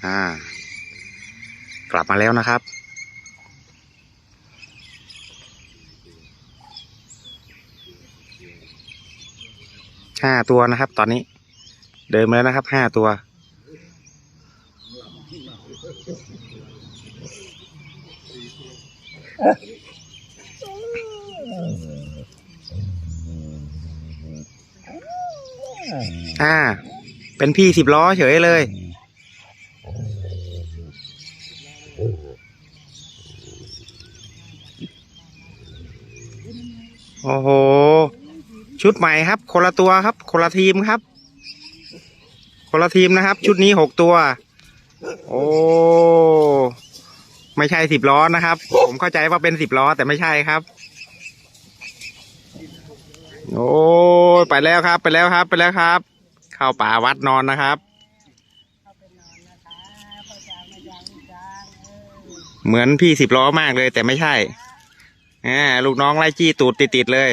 อ่า กลับมาแล้วนะครับ ห้าตัวนะครับ ตอนนี้ เดินมาแล้วนะครับ ห้าตัว อ่า เป็นพี่สิบล้อเฉยเลย โอ้โห ชุดใหม่ครับ คนละตัวครับ คนละทีมครับ คนละทีมนะครับ ชุดนี้หกตัว โอ้ไม่ใช่สิบล้อนะครับ ผมเข้าใจว่าเป็นสิบล้อแต่ไม่ใช่ครับ โอ้ไปแล้วครับ ไปแล้วครับ ไปแล้วครับ เข้าป่าวัดนอนนะครับ เหมือนพี่สิบล้อมากเลยแต่ไม่ใช่อ่าลูกน้องไล่จี้ตูดติดๆเลย